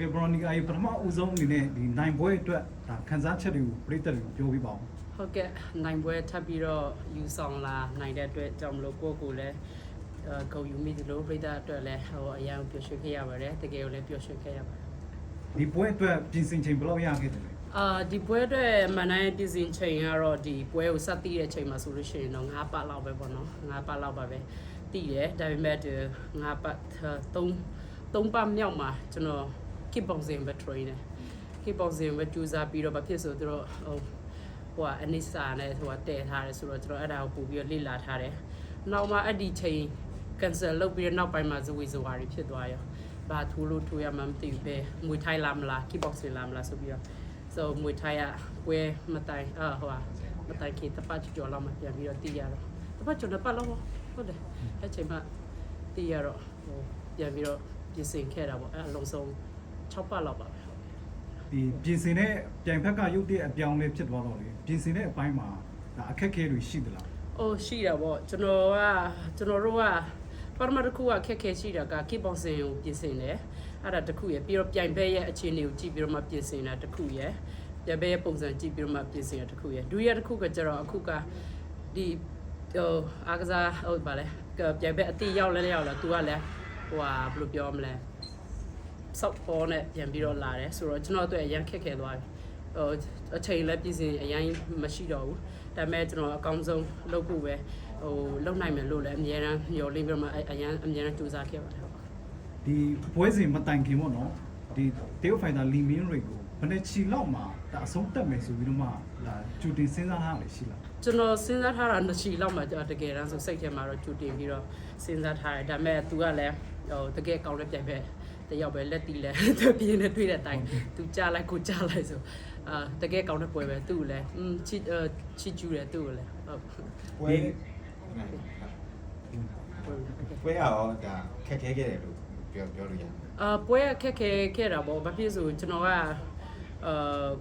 ကဲဘရိုနီကာကြီးပထမဦးဆုံးအနေနဲ့ဒီနိုင်ပွဲအတွက်ဒါခန်းစားချက်တွေကိုပြည်သက်တွေကိုပြောပြပါဦးဟုတ်ကဲ့နိုင်ပွဲထပ်ပြီးတော့ယူဆောင်လာနိုင်တဲ့အတွက်ကြောင့်မလို့ကိုယ့်ကိုယ်လည်းအဲဂုဏ်ယူမိသလိုပြည်သားအတွက်လည်းဟိုအရန်ပျော်ရွှင်ခဲ့ရပါတယ်တကယ်ကိုလည်းပျော်ရွှင်ခဲ့ရပါတယ်ဒီပွဲအတွက်ပြင်ဆင်ချိန်ဘယ်လောက်ရခဲ့တယ်လဲအာဒီပွဲအတွက်မန်နိုင်ပြည်စင်ချိန်ကတော့ဒီပွဲကိုစတည်တဲ့ချိန်မှာဆိုလို့ရှိရင်တော့9ပတ်လောက်ပဲပေါ့နော်9ပတ်လောက်ပါပဲတည်တယ်ဒါပေမဲ့ဒီ9ပတ်3 3ပတ်မြောက်မှာကျွန်တော် keep boxing ပဲ train တယ် keep boxing ပဲကြိုးစားပြီးတော့ဘာဖြစ်ဆိုတော့ဟိုဟိုကအနိစ္စနဲ့ဟိုကတည်ထားတယ်ဆိုတော့ကျွန်တော်အဲ့ဒါကိုပို့ပြီးတော့လေ့လာထားတယ်နောက်မှအဲ့ဒီချိန် cancel လုပ်ပြီးတော့နောက်ပိုင်းမှာဇဝေဇဝါတွေဖြစ်သွားရောဘာထူလို့ထူရမှမသိဘူးပဲမွေထိုင်းလာမလား keep boxing လာမလားဆိုပြီးတော့ so မွေထိုင်းကပွဲမတိုင်အာဟိုကမတိုင်ခင်တပတ်ကျော်လောက်မှပြန်ပြီးတော့တည်ရတော့တပတ်ကျော်တပတ်လောက်ဟုတ်တယ်အဲ့ချိန်မှတည်ရတော့ဟိုပြန်ပြီးတော့ပြင်ဆင်ခဲ့တာပေါ့အဲ့အလုံးစုံ 6ပတ်လောက်ပါပဲဒီပြင်ဆင်တဲ့ပြိုင်ဖက်ကရုပ်တရက်အပြောင်းလဲဖြစ်သွားတော့လေပြင်ဆင်တဲ့အပိုင်းမှာဒါအခက်အခဲတွေရှိသလား။အိုးရှိတာပေါ့ကျွန်တော်ကကျွန်တော်တို့ကပထမတစ်ခုကခက်ခဲရှိတာက keep boxing ကိုပြင်ဆင်တယ်။အဲ့ဒါတစ်ခုရယ်ပြီးတော့ပြိုင်ဘက်ရဲ့အခြေအနေကိုကြည့်ပြီးတော့မှပြင်ဆင်တာတစ်ခုရယ်ပြိုင်ဘက်ရဲ့ပုံစံကြည့်ပြီးတော့မှပြင်ဆင်တာတစ်ခုရယ်ဒုတိယတစ်ခုကကျတော့အခုကဒီဟိုအားကစားဟုတ်ပါလေပြိုင်ဘက်အတိရောက်လဲရောက်လာ तू ကလည်းဟိုဟာဘယ်လိုပြောမလဲ စောက်ပေါ်နဲ့ပြန်ပြီးတော့လာတယ်ဆိုတော့ကျွန်တော်တို့အရန်ခက်ခဲသွားပြီဟိုအချိန်လည်းပြင်ဆင်အရင်မရှိတော့ဘူးဒါပေမဲ့ကျွန်တော်အကောင်းဆုံးလုပ်ဖို့ပဲဟိုလုပ်နိုင်မယ်လို့လည်းအများရန်မျှော်လင့်ပြီးတော့မှအရန်အများရန်ကြိုးစားခဲ့ပါတယ်ဟုတ်ဒီပွဲစဉ်မတိုင်ခင်ပေါ့နော်ဒီတေယိုဖိုင်တာလီမင်းတွေကိုဘယ်နဲ့ချီလောက်မှာဒါအဆုံးတက်မယ်ဆိုပြီးတော့မှဒါဂျူတင်စဉ်းစားထားတယ်ရှိလားကျွန်တော်စဉ်းစားထားတာနှစ်ချီလောက်မှကျွန်တော်တကယ်တမ်းဆိုစိတ်ထဲမှာတော့ကြိုတင်ပြီးတော့စဉ်းစားထားတယ်ဒါပေမဲ့ तू ကလည်းဟိုတကယ်ကောင်းတဲ့ပြိုင်ပဲ တယောက်ပဲလက်တီလဲသူပြင်းနေတွေ့တဲ့အတိုင်း तू ကြားလိုက်ကိုကြားလိုက်ဆိုအာတကယ်ကောင်းတဲ့ပွဲပဲသူ့ကိုလည်းอืมချီချီကျူးတယ်သူ့ကိုလည်းဟုတ် ပွဲပွဲရောဒါခက်ခဲခဲ့တယ်လို့ပြောပြောလို့ရတယ် အာပွဲကခက်ခဲခဲ့တာပေါ့ဘာဖြစ်ဆိုကျွန်တော်ကအာ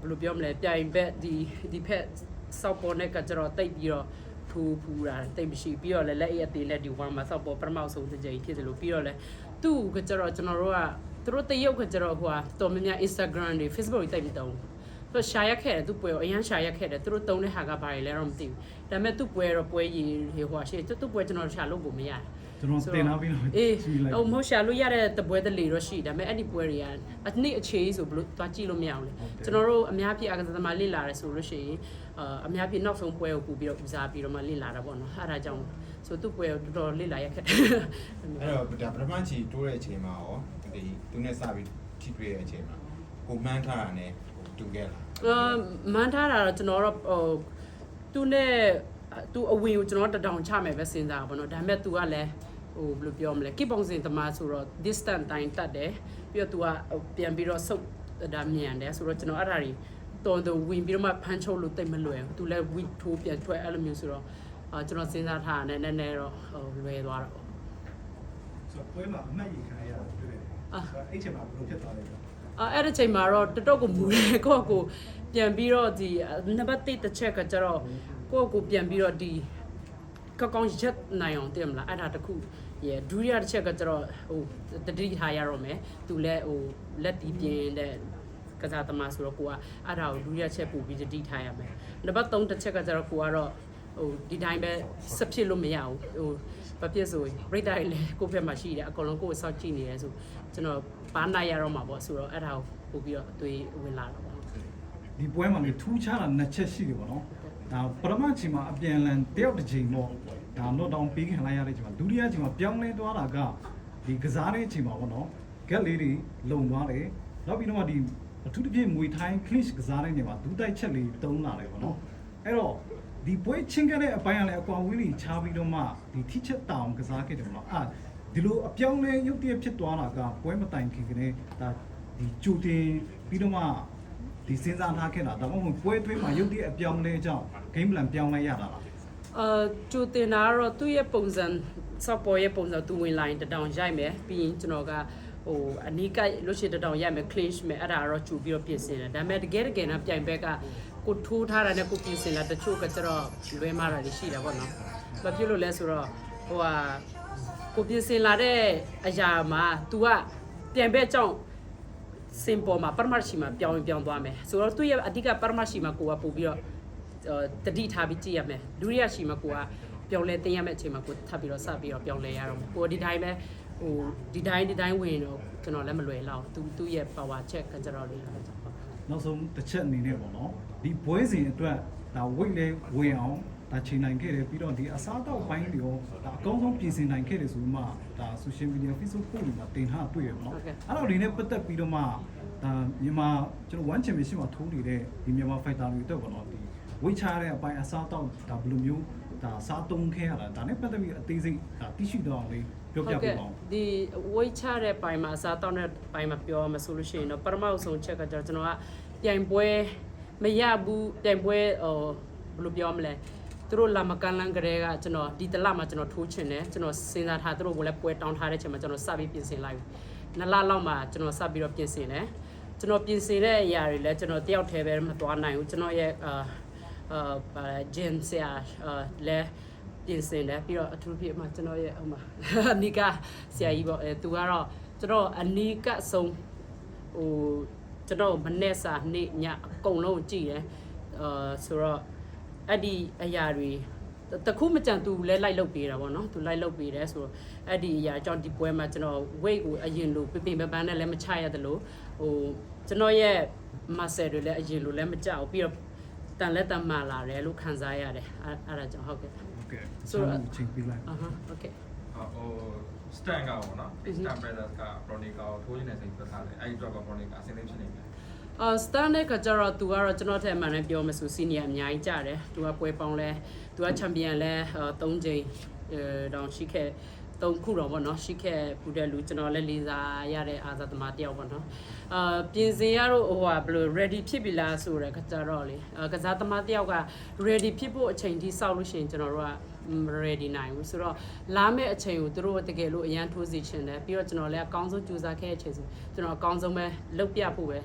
ဘယ်လိုပြောမလဲပြိုင်ဘက်ဒီဒီဖက်စောက်ပေါ်နဲ့ကကျွန်တော်တိတ်ပြီးတော့ ဖူးဖူးတာတိတ်မရှိပြီးတော့လည်းလက်အက်သေးလက်ဒီဝမ်းမှာစောက်ပေါ်ပထမဆုံးတစ်ချိန်ဖြစ်တယ်လို့ပြီးတော့လည်းသူ့ကကျွန်တော်ကျွန်တော်တို့ကသူတို့တရုတ်ကကျွန်တော်ဟိုဟာတော်များများ Instagram တွေ Facebook တွေတိတ်မတုံးသူရှာရက်ခဲ့တယ်သူပွဲအရန်ရှာရက်ခဲ့တယ်သူတို့တုံးတဲ့ဟာကဘာတွေလဲတော့မသိဘူးဒါပေမဲ့သူ့ပွဲတော့ပွဲရည်ဟိုဟာရှေ့သူ့ပွဲကျွန်တော်ရှာလို့ကိုမရတယ် ကျွန်တော်တင်ထားပြီးတော့အေးကြည့်လိုက်ဟိုမဟုတ်ရှာလို့ရတဲ့တပွဲတလေတော့ရှိဒါပေမဲ့အဲ့ဒီပွဲတွေကအနှစ်အခြေဆိုဘလို့သွားကြည့်လို့မရအောင်လေကျွန်တော်တို့အများပြအကစားသမားလေ့လာရဲဆိုလို့ရှိရင်အာအများပြနောက်ဆုံးပွဲကိုပူပြီးတော့ဦးစားပြီးတော့မှလေ့လာတာပေါ့နော်အဲ့ဒါကြောင့်ဆိုသူ့ပွဲကိုတော်တော်လေ့လာရခဲ့အဲ့တော့ဒါပထမချီတိုးတဲ့အချိန်မှာရောဒီသူနဲ့စပြီးထိတွေ့တဲ့အချိန်မှာကိုမှန်းထားတာနဲ့ဟိုတူခဲ့လားအာမန်ထားတာတော့ကျွန်တော်တော့ဟိုသူနဲ့သူအဝင်ကိုကျွန်တော်တတောင်ချမယ်ပဲစဉ်းစားတာပေါ့နော်ဒါပေမဲ့ तू ကလည်း ဟိုဘယ်လိုပြောမလဲကိပုံစင်သမားဆိုတော့ distance တိုင်းတတ်တယ်ပြီးတော့ तू ကပြန်ပြီးတော့ဆုတ်ဒါမြန်တယ်ဆိုတော့ကျွန်တော်အဲ့ဒါတွေတော်တော်ဝင်ပြီးတော့မှဖမ်းချုပ်လို့တိတ်မလွယ်ဘူး तू လည်း weak ထိုးပြန်ထွက်အဲ့လိုမျိုးဆိုတော့အာကျွန်တော်စဉ်းစားထားတာနည်းနည်းတော့ဟိုလွယ်သွားတာပေါ့ဆိုတော့ပွဲမှာအမှတ်ရခံရတာတွေ့တယ်အာဆိုတော့အဲ့ချိန်မှာဘယ်လိုဖြစ်သွားလဲဆိုတော့အဲအဲ့ဒီချိန်မှာတော့တော်တော်ကိုမူတယ်ကိုယ့်ကိုယ်ပြန်ပြီးတော့ဒီနံပါတ်1တစ်ချက်ကကျတော့ကိုယ့်ကိုယ်ပြန်ပြီးတော့ဒီ ကောက်ကောင်းရက်နိုင်အောင်တင်မလားအဲ့ဒါတခုရေဒုတိယတစ်ချက်ကကျတော့ဟိုတတိထားရတော့မယ်သူလည်းဟိုလက်တီးပြင်းတဲ့ကစားသမားဆိုတော့ကိုကအဲ့ဒါကိုဒုတိယချက်ပို့ပြီးတတိထားရမယ်နံပါတ်3တစ်ချက်ကကျတော့ကိုကတော့ဟိုဒီတိုင်းပဲဆက်ဖြစ်လို့မရဘူးဟိုဘာဖြစ်ဆိုရင်ရိတ်တိုင်းလည်းကိုယ့်ဘက်မှာရှိတယ်အကုန်လုံးကိုယ့်ကိုစောင့်ကြည့်နေရဲဆိုကျွန်တော်ဘာနိုင်ရတော့မှာပေါ့ဆိုတော့အဲ့ဒါကိုပို့ပြီးတော့အသွေးဝင်လာတော့ပါဒီပွဲမှာလေထူးခြားတာနှစ်ချက်ရှိတယ်ပေါ့နော် ဒါပထမချိန်မှာအပြန်အလှန်တယောက်တစ်ချိန်တော့ဒါတော့တောင်ပေးခံလိုက်ရတဲ့ချိန်မှာဒုတိယချိန်မှာပြောင်းလဲသွားတာကဒီကစားတဲ့ချိန်မှာပေါ့နော်ဂက်လေးတွေလုံသွားတယ်နောက်ပြီးတော့ဒီအထူးသဖြင့်မွေထိုင်း clinch ကစားတဲ့နေမှာဒူးတိုက်ချက်လေးတုံးလာတယ်ပေါ့နော်အဲ့တော့ဒီပွဲချင်းခဲ့တဲ့အပိုင်းကလည်းအကွာဝေးလေးချားပြီးတော့မှဒီထိချက်တောင်ကစားခဲ့တယ်ပေါ့နော်အာဒီလိုအပြောင်းလဲရုပ်တရက်ဖြစ်သွားတာကပွဲမတိုင်ခင်ကလေးဒါဒီကြိုတင်ပြီးတော့မှ ဒီစဉ်းစားထားခဲ့တာဒါမှမဟုတ်ပွဲသွင်းမှာရုပ်တရက်အပြောင်းလဲကြောင်း game plan ပြောင်းလဲရတာလားအာကျူတင်တာကတော့သူ့ရဲ့ပုံစံစော့ပေါ်ရဲ့ပုံစံသူဝင်လာရင်တတောင်ရိုက်မယ်ပြီးရင်ကျွန်တော်ကဟိုအနီးကပ်လို့ရှိရင်တတောင်ရိုက်မယ် clinch မယ်အဲ့ဒါကတော့ကျူပြီးတော့ပြင်ဆင်တယ်ဒါပေမဲ့တကယ်တကယ်တော့ပြိုင်ဘက်ကကိုထိုးထားတာနဲ့ကိုပြင်ဆင်လာတချို့ကကျတော့လွဲမားတာတွေရှိတာပေါ့နော်ဘာဖြစ်လို့လဲဆိုတော့ဟိုဟာကိုပြင်ဆင်လာတဲ့အရာမှာ तू ကပြိုင်ဘက်ကြောင့် စင်ပေါ်မှာပရမတ်ရှိမှာပြောင်းရင်ပြောင်းသွားမယ်ဆိုတော့သူ့ရဲ့အဓိကပရမတ်ရှိမှာကိုကပို့ပြီးတော့အာတတိထားပြီးကြည့်ရမယ်ဒုတိယရှိမှာကိုကပြောင်းလဲတင်ရမယ့်အချိန်မှာကိုထပ်ပြီးတော့စပြီးတော့ပြောင်းလဲရတော့မယ်ကိုကဒီတိုင်းပဲဟိုဒီတိုင်းဒီတိုင်းဝင်တော့ကျွန်တော်လည်းမလွယ်လောက်သူသူ့ရဲ့ power check ကကျွန်တော်လေးဟုတ်နောက်ဆုံးတစ်ချက်အနေနဲ့ပေါ့နော်ဒီဘွဲစဉ်အတွက်ဒါ weight လဲဝင်အောင် ဒါချိန်နိုင်ခဲ့တယ်ပြီးတော့ဒီအစားအသောက်ပိုင်းတွေရောဒါအကောင်းဆုံးပြင်ဆင်နိုင်ခဲ့တယ်ဆိုမှဒါ social media Facebook post တွေမှာတင်ထားတွေ့ရပါတော့အဲ့တော့ဒီနေ့ပတ်သက်ပြီးတော့မှဒါမြန်မာကျွန်တော် one championship မှာထိုးနေတဲ့ဒီမြန်မာ fighter တွေအတွက်ပေါ့နော်ဒီ weight ချရတဲ့အပိုင်းအစားအသောက်ဒါဘယ်လိုမျိုးဒါစားသုံးခဲ့ရတာဒါနဲ့ပတ်သက်ပြီးအသေးစိတ်ဒါသိရှိတော့အောင်လေးပြောပြပေးပါဦးဒီ weight ချတဲ့ပိုင်းမှာအစားတောင်းတဲ့ပိုင်းမှာပြောမှဆိုလို့ရှိရင်တော့ပထမဆုံးချက်ကကျတော့ကျွန်တော်ကပြိုင်ပွဲမရဘူးပြိုင်ပွဲဟိုဘယ်လိုပြောမလဲ သူတို့လာမကန်လန်းကလေးကကျွန်တော်ဒီတလမှာကျွန်တော်ထိုးချင်တယ်ကျွန်တော်စဉ်းစားထားသူတို့ကလည်းပွဲတောင်းထားတဲ့ချိန်မှာကျွန်တော်စပြီးပြင်ဆင်လိုက်ပြီနှစ်လလောက်မှကျွန်တော်စပြီးတော့ပြင်ဆင်တယ်ကျွန်တော်ပြင်ဆင်တဲ့အရာတွေလည်းကျွန်တော်တယောက်တည်းပဲမသွားနိုင်ဘူးကျွန်တော်ရဲ့အာအာဂျင်ဆရာအာလဲပြင်ဆင်တယ်ပြီးတော့အထူးဖြစ်မှကျွန်တော်ရဲ့ဟိုမှာအနီကဆရာကြီးပေါ့အဲသူကတော့ကျွန်တော်အနီကဆုံးဟိုကျွန်တော်မနေ့စာနေ့ညအကုန်လုံးကြည့်တယ်အာဆိုတော့ အဲ့ဒီအရာတွေတခုမကြံသူလဲလိုက်လုပ်ပေးတာဗောနော်သူလိုက်လုပ်ပေးတယ်ဆိုတော့အဲ့ဒီအရာကြောင့်ဒီပွဲမှာကျွန်တော် weight ကိုအရင်လိုပင်ပင်ပန်းပန်းနဲ့လည်းမချရသလိုဟိုကျွန်တော်ရဲ့ muscle တွေလည်းအရင်လိုလည်းမကြဘူးပြီးတော့တန်လက်တန်မှလာတယ်လို့ခံစားရတယ်အဲ့ဒါကြောင့်ဟုတ်ကဲ့ဟုတ်ကဲ့ဆိုတော့ချိန်ပြလိုက်အဟမ်းဟုတ်ကဲ့ဟို stand ကဗောနော် stand brothers က chronic ကိုထိုးရင်းနေစိတ်ပြထားတယ်အဲ့ဒီ drug chronic အဆင်သင့်ဖြစ်နေတယ် အာစတန်နဲ့ကကြတော့သူကတော့ကျွန်တော်ထက်မှန်နဲ့ပြောမဆိုစီနီယာအများကြီးကြတယ်သူကပွဲပေါင်းလဲသူကချန်ပီယံလဲ3ချိန်အဲတောင်ရှိခဲ့3ခုတော့ဗောနော်ရှိခဲ့ပူတဲ့လူကျွန်တော်လည်းလေးစားရတဲ့အာဇာသမားတယောက်ဗောနော်အာပြင်စင်ရတော့ဟိုဟာဘယ်လို ready ဖြစ်ပြီလားဆိုတော့ကကြတော့လေအာကစားသမားတယောက်က ready ဖြစ်ဖို့အချိန်ထိစောက်လို့ရှိရင်ကျွန်တော်တို့ကမ ready နိုင်ဘူးဆိုတော့လာမယ့်အချိန်ကိုသူတို့တကယ်လို့အရန်ထိုးစီချင်တယ်ပြီးတော့ကျွန်တော်လည်းအကောင်းဆုံးကြိုးစားခဲ့တဲ့အချိန်ဆိုကျွန်တော်အကောင်းဆုံးပဲလုပ်ပြဖို့ပဲ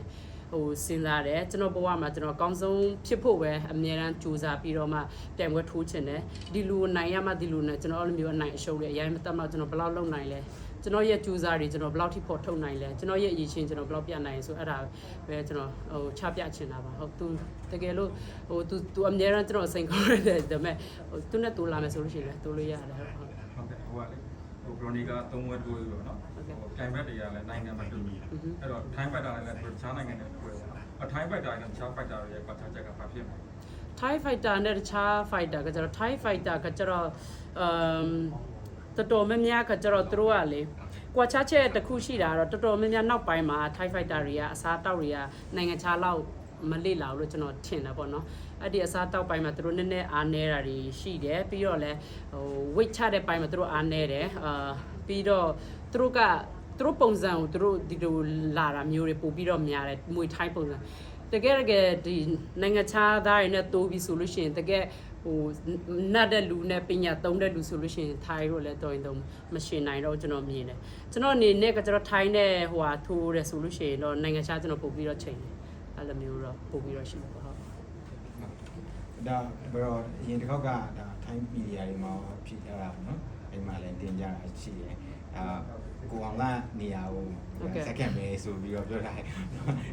ဟိုစဉ်းစားတယ်ကျွန်တော်ဘဝမှာကျွန်တော်အကောင်းဆုံးဖြစ်ဖို့ပဲအမြဲတမ်းကြိုးစားပြီးတော့မှပြန်ပွဲထိုးချင်တယ်ဒီလူကိုနိုင်ရမှဒီလူနဲ့ကျွန်တော်အဲ့လိုမျိုးအနိုင်အရှုံးတွေအရင်မတတ်မှကျွန်တော်ဘယ်လောက်လုပ်နိုင်လဲကျွန်တော်ရဲ့ကြိုးစားတွေကျွန်တော်ဘယ်လောက်ထိဖို့ထုတ်နိုင်လဲကျွန်တော်ရဲ့အရေးချင်းကျွန်တော်ဘယ်လောက်ပြနိုင်လဲဆိုအဲ့ဒါပဲကျွန်တော်ဟိုချပြချင်တာပါဟုတ်သူတကယ်လို့ဟိုသူသူအမြဲတမ်းကျွန်တော်စိန်ခေါ်ရတယ်ဒါပေမဲ့ဟိုသူနဲ့တူလာမယ်ဆိုလို့ရှိရင်လည်းတူလို့ရတယ်ဟုတ်ဟုတ်ဟုတ်ကဲ့ဟိုကလေ ဟို Bronica 3ဝက်တိုးပြီးတော့နော်ဟိုပြိုင်ဘက်တွေကလည်းနိုင်ငံမှာတူပြီးအဲ့တော့ Thai fighter တွေလည်းတခြားနိုင်ငံတွေတွေ့တယ်အ Thai fighter နဲ့တခြား fighter တွေရဲ့ကွာခြားချက်ကဘာဖြစ်မလဲ Thai fighter နဲ့တခြား fighter ကကျတော့ Thai fighter ကကျတော့အမ်တော်တော်များများကကျတော့သူတို့ကလေကွာခြားချက်တစ်ခုရှိတာတော့တော်တော်များများနောက်ပိုင်းမှာ Thai fighter တွေကအစားတောက်တွေကနိုင်ငံခြားလောက် မလေ့လာဘူးလို့ကျွန်တော်ထင်တာပေါ့နော်အဲ့ဒီအစားတောက်ပိုင်းမှာသူတို့နည်းနည်းအားနည်းတာတွေရှိတယ်ပြီးတော့လဲဟို weight ချတဲ့ပိုင်းမှာသူတို့အားနည်းတယ်အာပြီးတော့သူတို့ကသူတို့ပုံစံကိုသူတို့ဒီလိုလာတာမျိုးတွေပို့ပြီးတော့များတယ်မွေထိုင်းပုံစံတကယ်တကယ်ဒီနိုင်ငံခြားသားတွေနဲ့တိုးပြီးဆိုလို့ရှိရင်တကယ်ဟိုနတ်တဲ့လူနဲ့ပညာသုံးတဲ့လူဆိုလို့ရှိရင်ထိုင်းတို့လည်းတော်ရင်တော့မရှင်နိုင်တော့ကျွန်တော်မြင်တယ်ကျွန်တော်အနေနဲ့ကကျွန်တော်ထိုင်းနဲ့ဟိုဟာထိုးတယ်ဆိုလို့ရှိရင်တော့နိုင်ငံခြားကျွန်တော်ပို့ပြီးတော့ချိန်တယ် အဲ့လိုမျိုးတော့ပို့ပြီးတော့ရှိမှာပေါ့ဟုတ်ဒါဘယ်တော့အရင်တစ်ခေါက်ကဒါထိုင်းမီဒီယာတွေမှာဖြစ်ကြတာပေါ့နော်အဲ့မှာလည်းတင်ကြတာရှိတယ်အာကိုအောင်ကနေရာကို second ပဲဆိုပြီးတော့ပြောထားတယ်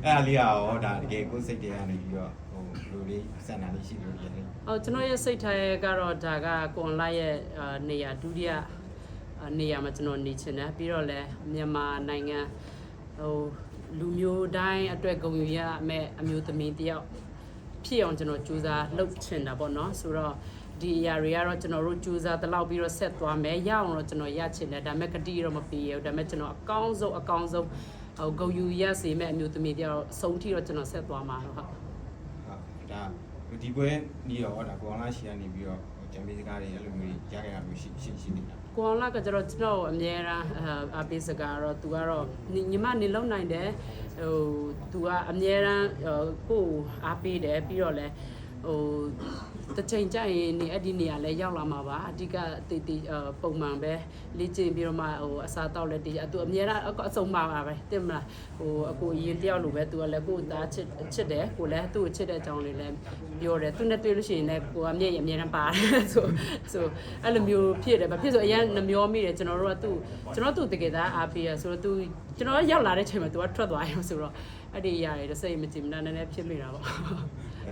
အဲ့ဒါလေးရောဒါတကယ်ကိုယ်စိတ်တွေကနေပြီးတော့ဟိုလူလေးစံနာလေးရှိလို့ရတယ်အော်ကျွန်တော်ရဲ့စိတ်ထဲကတော့ဒါကကွန်လိုက်ရဲ့အာနေရာဒုတိယအာနေရာမှာကျွန်တော်နေချင်တယ်ပြီးတော့လည်းမြန်မာနိုင်ငံဟို လူမျိုးတိုင်းအတွက်ဂုဏ်ယူရမယ့်အမျိုးသမီးတစ်ယောက်ဖြစ်အောင်ကျွန်တော်ကြိုးစားလုပ်ချင်တာပေါ့နော်ဆိုတော့ဒီအရာတွေကတော့ကျွန်တော်တို့ကြိုးစားတလောက်ပြီးတော့ဆက်သွားမယ်ရအောင်တော့ကျွန်တော်ရချင်တယ်ဒါပေမဲ့ကတိတော့မပေးရဘူးဒါပေမဲ့ကျွန်တော်အကောင်းဆုံးအကောင်းဆုံးဟိုဂုဏ်ယူရစေမယ့်အမျိုးသမီးတစ်ယောက်အဆုံးထိတော့ကျွန်တော်ဆက်သွားမှာဟုတ်ဟုတ်ဟုတ်ဒါဒီပွဲနေရောဒါကိုအောင်လာရှိရနေပြီးတော့ချန်ပီယံစကားတွေအဲ့လိုမျိုးရခဲ့ရမျိုးရှိရှိရှိနေတာ ကိုအောင်လာကကျတော့ကျွန်တော်အမြဲတမ်းအာပေးစကားတော့ तू ကတော့ညီညီမနေလုံးနိုင်တယ်ဟို तू ကအမြဲတမ်းဟိုကိုယ်အားပေးတယ်ပြီးတော့လဲဟို တစ်ချိန်ကျရင်နေအဲ့ဒီနေရာလဲရောက်လာမှာပါအဓိကတည်တည်ပုံမှန်ပဲလေ့ကျင့်ပြီးတော့မှဟိုအစားတောက်လဲတည်သူအမြဲတမ်းအဆုံးပါပါပဲတင်မလားဟိုအကိုရင်တယောက်လိုပဲ तू ကလည်းကိုယ်သားချစ်ချစ်တယ်ကိုလည်းသူ့ကိုချစ်တဲ့အကြောင်းလေးလဲပြောတယ်သူနဲ့တွေ့လို့ရှိရင်လည်းကိုကမျက်ရအမြဲတမ်းပါတယ်ဆိုဆိုအဲ့လိုမျိုးဖြစ်တယ်ဗဖြစ်ဆိုအရင်နှမျောမိတယ်ကျွန်တော်တို့ကသူ့ကျွန်တော်သူ့တကယ်သားအားပေးရဆိုတော့သူ ကျွန်တော်ရောက်လာတဲ့ချိန်မှာ तू ကထွက်သွားရောဆိုတော့အဲ့ဒီຢာတွေစိတ်မကြည်မနာနည်းနည်းဖြစ်မိတာပေါ့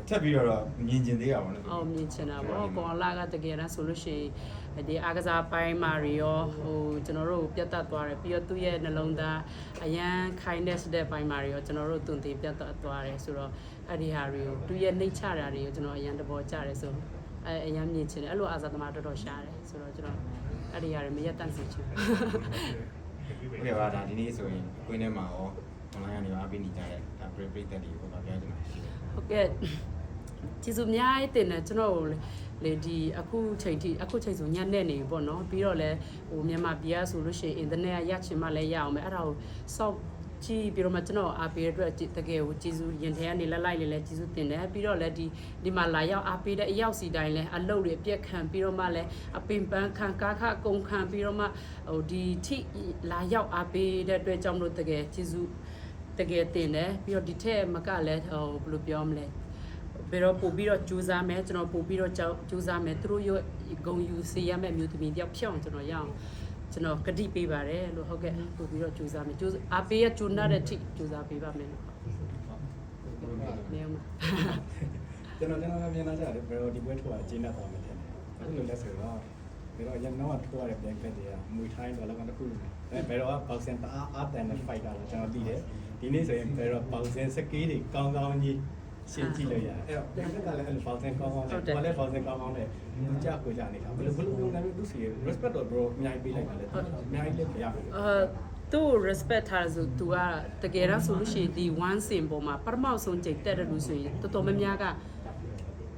ထပ်ပြီးတော့မြင်ကျင်သေးရပါတော့အောင်မြင်ချင်တာပေါ့ကွန်လာကတကယ်တမ်းဆိုလို့ရှိရင်ဒီအားကစားပိုင်းမှာတွေရောဟိုကျွန်တော်တို့ပြတ်တက်သွားတယ်ပြီးတော့သူ့ရဲ့နှလုံးသားအရန် kindness တဲ့ပိုင်းမှာတွေရောကျွန်တော်တို့တုန်တင်ပြတ်တက်သွားတယ်ဆိုတော့အဲ့ဒီဟာတွေကိုသူ့ရဲ့နှိတ်ချတာတွေကိုကျွန်တော်အရန်တဘောကြတယ်ဆိုအဲအရန်မြင်ချင်တယ်အဲ့လိုအာဇာသမားတော်တော်ရှားတယ်ဆိုတော့ကျွန်တော်အဲ့ဒီဟာတွေမရက်တန့်စေချင်ဘူးဟုတ်ကဲ့ပါဒါဒီနေ့ဆိုရင်ကွင်းထဲမှာရော online ကနေအားပေးနေကြတဲ့ဒါပရိပရိသတ်တွေကိုပါပြောချင်တာရှိတယ် ဟုတ်ကဲ့ကျေးဇူးအများကြီးတင်တယ်ကျွန်တော်လေလေဒီအခုချိန်ထိအခုချိန်ဆိုညနေနေပြီပေါ့နော်ပြီးတော့လဲဟိုမြန်မာပြည်ကဆိုလို့ရှိရင်အင်တာနက်ကရချင်မှလည်းရအောင်မယ်အဲ့ဒါကိုစောက်ကြည့်ပြီးတော့မှကျွန်တော်အားပေးတဲ့အတွက်တကယ်ကိုကျေးဇူးရင်ထဲကနေလက်လိုက်လေးလည်းကျေးဇူးတင်တယ်ပြီးတော့လည်းဒီဒီမှာလာရောက်အားပေးတဲ့အရောက်စီတိုင်းလည်းအလုပ်တွေအပြက်ခံပြီးတော့မှလည်းအပင်ပန်းခံကားခအကုန်ခံပြီးတော့မှဟိုဒီထိလာရောက်အားပေးတဲ့အတွက်ကြောင့်မလို့တကယ်ကျေးဇူး တကယ်တင်တယ်ပြီးတော့ဒီထက်မကလည်းဟိုဘယ်လိုပြောမလဲဘယ်တော့ပို့ပြီးတော့ကြိုးစားမယ်ကျွန်တော်ပို့ပြီးတော့ကြောက်ကြိုးစားမယ်သူတို့ရဲ့ဂုံယူစီရမယ့်မျိုးသမီးတယောက်ဖြစ်အောင်ကျွန်တော်ရအောင်ကျွန်တော်ကတိပေးပါတယ်လို့ဟုတ်ကဲ့ပို့ပြီးတော့ကြိုးစားမယ်ကြိုးအားပေးရကြိုးနာတဲ့အထိကြိုးစားပေးပါမယ်လို့နေအောင်ကျွန်တော်ကျွန်တော်မြင်လာကြတယ်ဘယ်တော့ဒီပွဲထွက်တာကျင်းတတ်သွားမယ်တဲ့အဲ့လိုလဲဆိုတော့ဘယ်တော့ရန်တော့ထွက်ရတဲ့ blank pad တွေကမွေထိုင်းတော့လည်းတစ်ခုအဲဘယ်တော့ boxing တအားအားတန်တဲ့ fighter လို့ကျွန်တော်သိတယ် ဒီနေ့ဆိုရင်ဘယ်တော့ boxing စကေးတွေကောင်းကောင်းကြီးရှင်းကြည့်လို့ရတယ်အဲ့တော့ blank pad ကလည်းအဲ့လို boxing ကောင်းကောင်းနဲ့ဘာလဲ boxing ကောင်းကောင်းနဲ့သူကြကိုကြနေတာဘယ်လိုဘယ်လိုပုံစံမျိုးသူစီ respect တော့ bro အများကြီးပေးလိုက်ပါလေအများကြီးလည်းပြရမယ်အာသူ့ respect ထားဆိုသူကတကယ်တော့ဆိုလို့ရှိရင်ဒီ one sim ပေါ်မှာပထမဆုံးချိန်တက်တယ်လို့ဆိုရင်တော်တော်များများက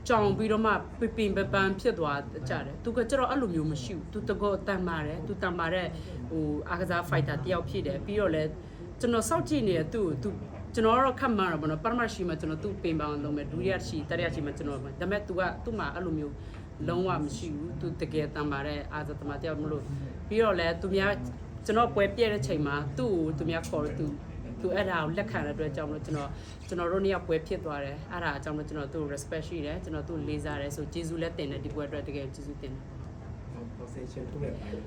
ကြောင်ပြီးတော့မှပပင်ပပန်းဖြစ်သွားကြတယ်သူကကျတော့အဲ့လိုမျိုးမရှိဘူးသူတကောတန်ပါတယ်သူတန်ပါတဲ့ဟိုအားကစား fighter တယောက်ဖြစ်တယ်ပြီးတော့လဲ ကျွန်တော်စောင့်ကြည့်နေတဲ့သူ့ကိုသူကျွန်တော်တော့ခက်မှန်းတော့ဘောနော်ပထမရှိမှကျွန်တော်သူ့ပင်ပန်းလုံးမဲ့ဒုတိယရှိတတိယရှိမှကျွန်တော်ဒါပေမဲ့ तू ကသူ့မှာအဲ့လိုမျိုးလုံးဝမရှိဘူးသူတကယ်တန်ပါတဲ့အာဇာသမားတယောက်မလို့ပြီးတော့လဲသူများကျွန်တော်ပွဲပြည့်တဲ့ချိန်မှာသူ့ကိုသူများခေါ်တော့သူသူအဲ့ဒါကိုလက်ခံတဲ့အတွက်ကြောင့်မလို့ကျွန်တော်ကျွန်တော်တို့နေ့ကပွဲဖြစ်သွားတယ်အဲ့ဒါအကြောင်းလို့ကျွန်တော်သူ့ကို respect ရှိတယ်ကျွန်တော်သူ့ကိုလေးစားတယ်ဆိုကျေးဇူးလည်းတင်တယ်ဒီပွဲအတွက်တကယ်ကျေးဇူးတင်တယ် boxing ချင်းထုတ်တဲ့ပိုင်း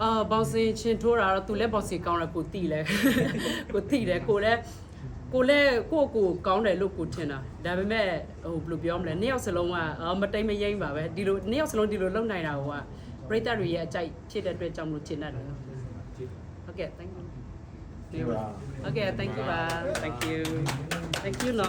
အာဘောင်စင်ချင်းထိုးတာတော့သူလည်းဘောင်စင်ကောင်းတယ်ကိုတိလဲကိုတိတယ်ကိုလည်းကိုလည်းကိုကိုကောင်းတယ်လို့ကိုထင်တာဒါပေမဲ့ဟိုဘယ်လိုပြောမလဲနှစ်ယောက်စလုံးကအော်မတိမ်မယိမ့်ပါပဲဒီလိုနှစ်ယောက်စလုံးဒီလိုလုံနိုင်တာဟိုကပရိသတ်တွေရဲ့အကြိုက်ဖြစ်တဲ့အတွက်ကြောင့်မလို့ထင်တတ်တယ်ဟုတ်ကဲ့ thank you ဒီပါ Okay, thank you, ba. Thank you. Thank you, no.